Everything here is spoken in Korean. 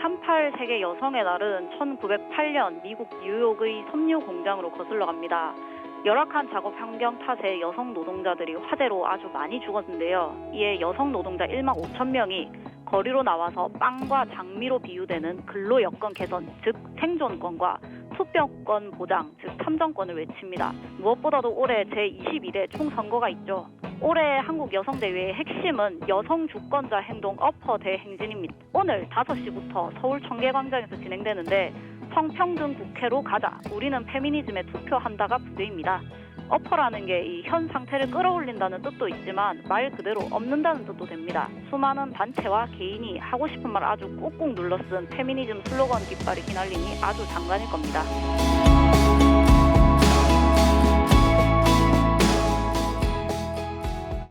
38 세계 여성의 날은 1908년 미국 뉴욕의 섬유 공장으로 거슬러 갑니다. 열악한 작업 환경 탓에 여성 노동자들이 화재로 아주 많이 죽었는데요. 이에 여성 노동자 1만 5천 명이 거리로 나와서 빵과 장미로 비유되는 근로 여건 개선, 즉 생존권과 투표권 보장, 즉 참정권을 외칩니다. 무엇보다도 올해 제21회 총선거가 있죠. 올해 한국 여성대회의 핵심은 여성 주권자 행동 어퍼 대행진입니다. 오늘 5시부터 서울 청계광장에서 진행되는데 성평등 국회로 가자. 우리는 페미니즘에 투표한다가 부제입니다. 어퍼라는 게 이 현 상태를 끌어올린다는 뜻도 있지만 말 그대로 없는다는 뜻도 됩니다. 수많은 단체와 개인이 하고 싶은 말 아주 꾹꾹 눌러 쓴 페미니즘 슬로건 깃발이 휘날리니 아주 장관일 겁니다.